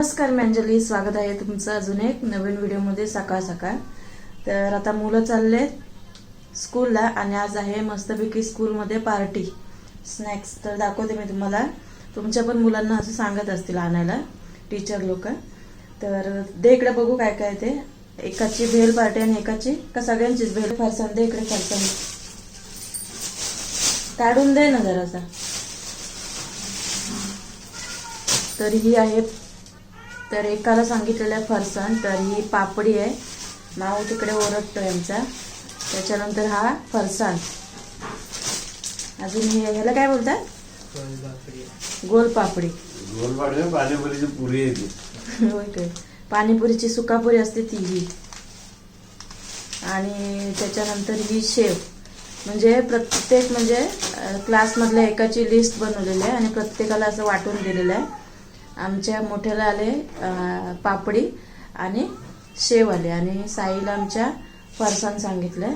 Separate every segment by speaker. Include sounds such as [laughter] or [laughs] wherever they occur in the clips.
Speaker 1: नमस्कार मी अंजली स्वागत आहे तुमचं अजून एक नवीन व्हिडिओमध्ये सकाळ सकाळ. तर आता मुलं चालले स्कूलला आणि आज आहे मस्तपैकी स्कूलमध्ये पार्टी. स्नॅक्स तर दाखवते मी तुम्हाला. तुमच्या पण मुलांना असं सांगत असतील आणायला टीचर लोक. तर दे इकडे बघू काय काय ते. एकाची भेल पार्टी आणि एकाची का सगळ्यांचीच भेल? फरसाण दे इकडे फरसाण. काढून दे ना जरासा. तर ही आहे तर एकाला सांगितलेलं आहे फरसाण तर ही पापडी आहे. माऊ तिकडे ओरडतोय आमचा. त्याच्यानंतर हा फरसाण. अजून हे ह्याला काय बोलतात? गोल पापडी.
Speaker 2: गोलपाडे पाणीपुरीची पुरी [laughs] येते
Speaker 1: पाणीपुरीची सुकापुरी असते ती ही आणि त्याच्यानंतर ही शेव. म्हणजे प्रत्येक म्हणजे क्लासमधल्या एकाची लिस्ट बनवलेली आहे आणि प्रत्येकाला असं वाटून दिलेलं आहे. आमच्या मोठ्याला आले पापडी आणि शेव आले. आणि साईला आमच्या फरसाण सांगितलं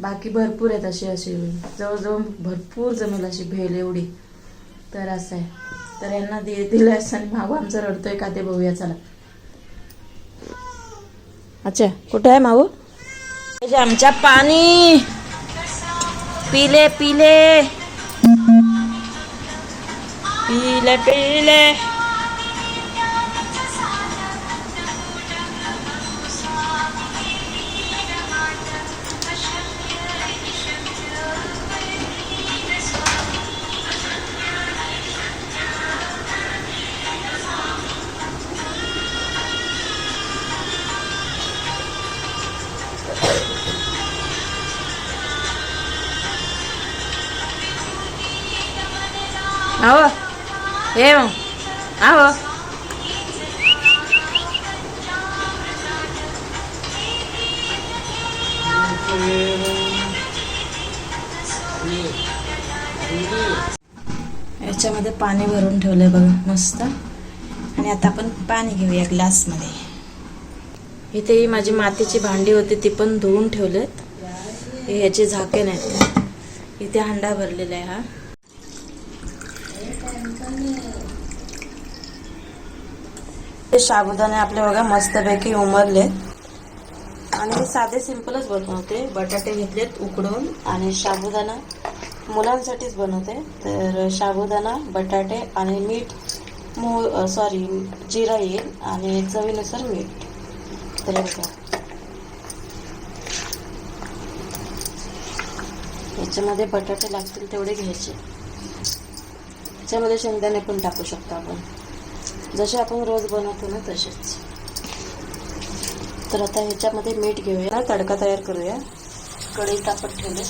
Speaker 1: बाकी भरपूर आहेत अशी अशी जवळजवळ भरपूर जमेल अशी भेल एवढी. तर असं आहे. तर यांना दे दिलं असं आणि माऊ आमचं रडतोय का ते बघूया चला. अच्छा कुठे आहे माऊ आमच्या पाणी. पिले पिले. पिले पिले. आहो. हे आहो. याच्यामध्ये पाणी भरून ठेवलंय बघा मस्त. आणि आता आपण पाणी घेऊया ग्लासमध्ये. इथे ही माझी मातीची भांडी होती ती पण धुवून ठेवलेत. हे ह्याचे झाके नाहीत. इथे हंडा भरलेला आहे हा. साबुदाणे आपले बघा मस्तपैकी उमरले आणि मी साधे सिंपलच बनवते. बटाटे घेतलेत उकडून आणि साबुदाणा मुलांसाठीच बनवते. तर साबुदाणा बटाटे आणि मीठ मू सॉरी जिरा येईल आणि चवीनुसार मीठ. तर बघा. याच्यामध्ये बटाटे लागतील तेवढे घ्यायचे. त्याच्यामध्ये शेंगदाणे पण टाकू शकतो आपण. जसे आपण रोज बनवतो ना तसेच. तर आता ह्याच्यामध्ये मीठ घेऊया. तडका तयार करूया. कढई तापत ठेवले.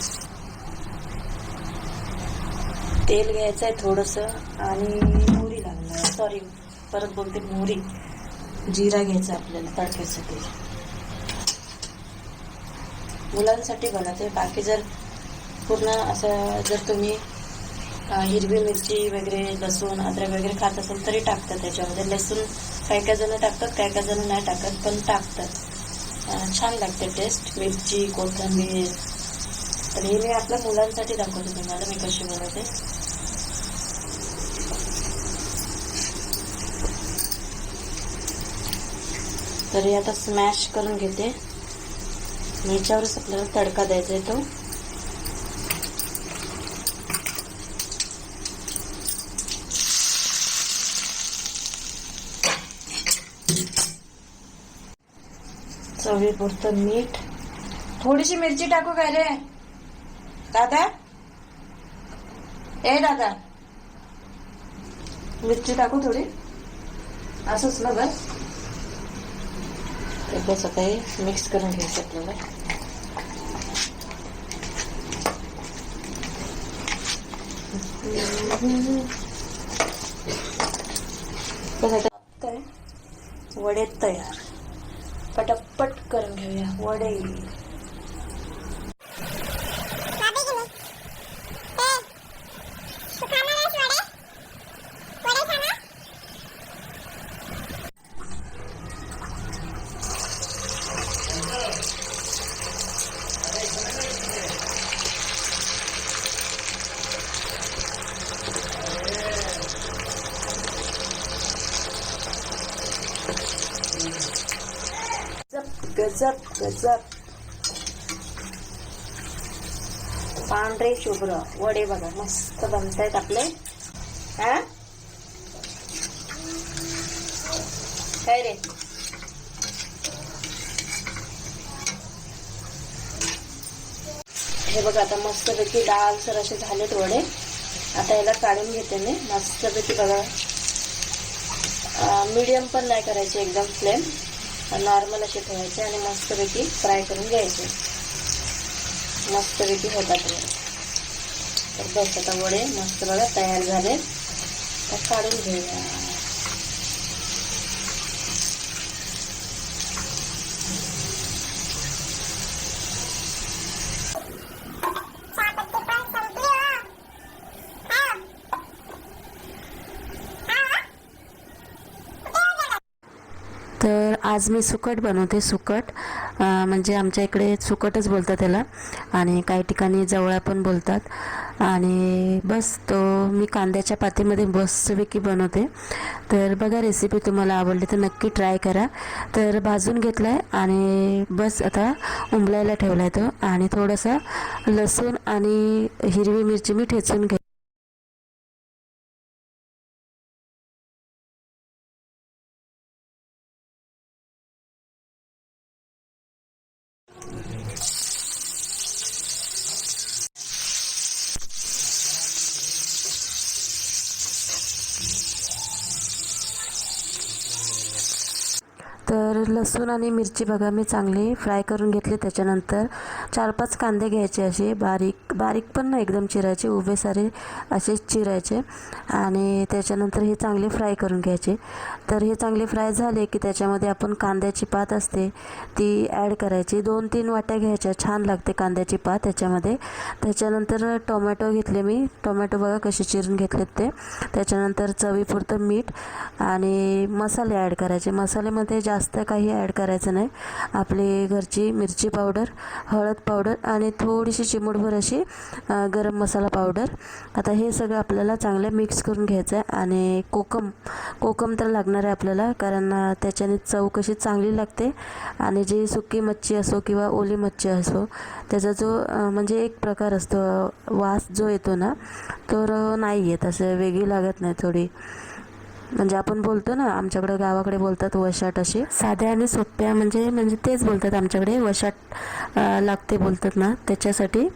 Speaker 1: तेल घ्यायचं आहे थोडंसं आणि मोहरी लागणार सॉरी परत बोलते मोहरी. जिरा घ्यायचा आपल्याला तडक्यासाठी मुलांसाठी बनवते. बाकी जर पूर्ण असं जर तुम्ही हिरवी मिरची वगैरे लसूण अद्रक वगैरे खात असेल तरी टाकतात त्याच्यामध्ये. लसूण काही काही जण टाकतात काही काही जण नाही टाकत पण टाकतात. छान लागते टेस्ट मिरची कोथिंबीर. तर हे मी आपल्या मुलांसाठी दाखवते तुम्हाला मी कशी बनवते. तर हे आता स्मॅश करून घेते. याच्यावरच आपल्याला तडका द्यायचा आहे तो. चवीपुरतं मीठ. थोडीशी मिरची टाकू काय रे? दादा? ए दादा. मिरची टाकू थोडी. असंच ना बस. तर बस आता हे मिक्स करून घ्यायचं आपल्याला. वडे तयार. पटापट करून घेऊया वडे. गजब गजब पांढरे शुभ्र वडे बघा मस्त बनतायत आपले. हा? काय रे? हे बघा आता मस्तपैकी डाळसर असे झालेत वडे. आता याला काढून घेते मी. मस्तपैकी बघा. मीडियम पण नाही करायचे एकदम फ्लेम नॉर्मल असे ठेवायचे आणि मस्तपैकी फ्राय करून घ्यायचे. मस्तपैकी होतात तर बस आता वडे मस्त बघा तयार झाले. तर काढून घेऊया तर आज मी सुकट बनवते सुकट. म्हणजे आमच्या इकडे सुकटच बोलतात त्याला. आणि काही ठिकाणी जवळा पण बोलतात. आणि बस तो मी कांद्याच्या पातीमध्ये बसपैकी बनवते. तर बघा रेसिपी तुम्हाला आवडली तर नक्की ट्राय करा. तर भाजून घेतला आहे आणि बस आता उंबलायला ठेवला आहे तो. आणि थोडंसं लसूण आणि हिरवी मिरची मी ठेचून घे तर लसूण आणि मिरची बघा मी चांगली फ्राय करून घेतली. त्याच्यानंतर चार पाच कांदे घ्यायचे असे. बारीक बारीक पण नाही एकदम चिरायचे उभे सारे असेच चिरायचे. आणि त्याच्यानंतर हे चांगले फ्राय करून घ्यायचे. तर हे चांगले फ्राय झाले की त्याच्यामध्ये आपण कांद्याची पात असते ती ॲड करायची. दोन तीन वाट्या घ्यायच्या. छान लागते कांद्याची पात त्याच्यामध्ये. त्याच्यानंतर टोमॅटो घेतले मी. टोमॅटो बघा कसे चिरून घेतलेत ते. त्याच्यानंतर चवीपुरतं मीठ आणि मसाले ॲड करायचे. मसाल्यामध्ये जास्त काही ॲड करायचं नाही. आपली घरची मिरची पावडर हळद पावडर आणि थोडीशी चिमूटभर अशी गरम मसाला पावडर आता हे सगळं आपल्याला चांगलं मिक्स करून घ्यायचं आहे आणि कोकम कोकम तर लागणार आहे आपल्याला कारण त्याच्याने चव कशी चांगली लागते आणि जी सुकी मच्छी असो किंवा ओली मच्छी असो त्याचा जो म्हणजे एक प्रकार असतो वास जो येतो ना तर नाही येत असं वेगळी लागत नाही थोडी. म्हणजे आपण बोलतो ना आमच्याकडे गावाकडे बोलतात वशाट अशी साध्या आणि सोप्या म्हणजे म्हणजे तेच बोलतात आमच्याकडे. वशाट लागते बोलतात ना त्याच्यासाठी.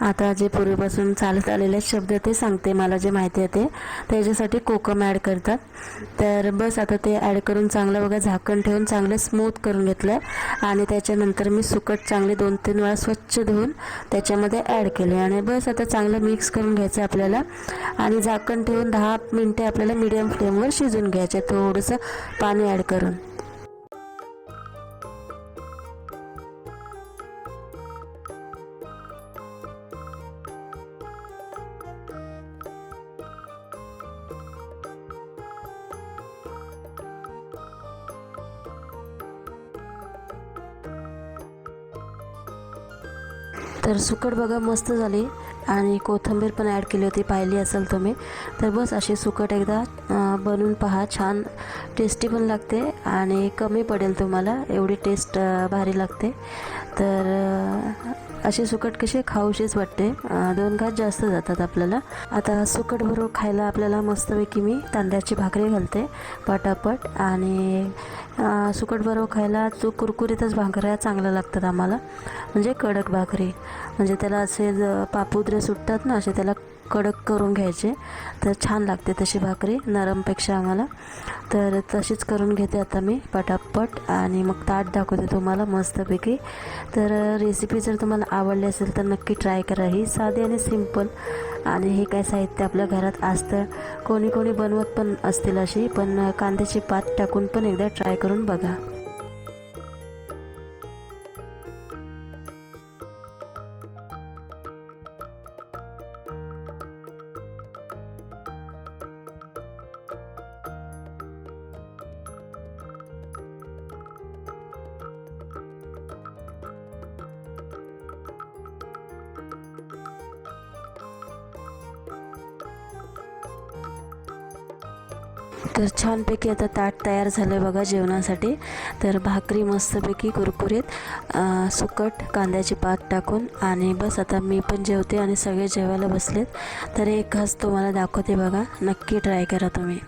Speaker 1: आता जे पूर्वीपासून चालत आलेले शब्द ते सांगते मला जे माहिती आहे ते. त्याच्यासाठी कोकम ॲड करतात. तर बस आता ते ॲड करून चांगलं बघा झाकण ठेवून चांगलं स्मूथ करून घेतलं आणि त्याच्यानंतर मी सुकट चांगले दोन तीन वेळा स्वच्छ धुवून त्याच्यामध्ये ॲड केले. आणि बस आता चांगलं मिक्स करून घ्यायचं आपल्याला. आणि झाकण ठेवून दहा मिनटे आपल्याला मिडियम फ्लेमवर शिजून घ्यायचं थोडंसं पाणी ॲड करून. तर सुकट बघा मस्त झाली. आणि कोथिंबीर पण ॲड केली होती पाहिली असेल तुम्ही. तर बस अशी सुकट एकदा बनवून पहा. छान टेस्टी पण लागते आणि कमी पडेल तुम्हाला. एवढी टेस्ट भारी लागते. तर असे अशी सुकट कशी खाऊशीच वाटते. दोन घास जास्त जातात आपल्याला. आता सुकट बरोबर खायला आपल्याला मस्तपैकी मी तांदळाची भाकरी घालते पटापट. आणि सुकट बरोबर खायला तो कुरकुरीतच भाकऱ्या चांगल्या लागतात आम्हाला. म्हणजे कडक भाकरी. म्हणजे त्याला असे ज- पापुद्रे सुटतात ना असे त्याला कडक करून घ्यायचे. तर छान लागते तशी भाकरी नरमपेक्षा आम्हाला. तर तशीच करून घेते आता मी पटापट आणि मग ताट दाखवते तुम्हाला मस्तपैकी. तर रेसिपी जर तुम्हाला आवडली असेल तर नक्की ट्राय करा. ही साधी आणि सिंपल आणि हे काय साहित्य आपल्या घरात असतं. कोणी कोणी बनवत पण असतील अशी पण कांद्याची पात टाकून पण एकदा ट्राय करून बघा. तर छानपैकी आता ताट तयार झालं आहे बघा जेवणासाठी. तर भाकरी मस्तपैकी कुरकुरीत सुकट कांद्याची पात टाकून आणि बस आता मी पण जेवते आणि सगळे जेवायला बसलेत. तर एक घास तुम्हाला दाखवते बघा. नक्की ट्राय करा तुम्ही.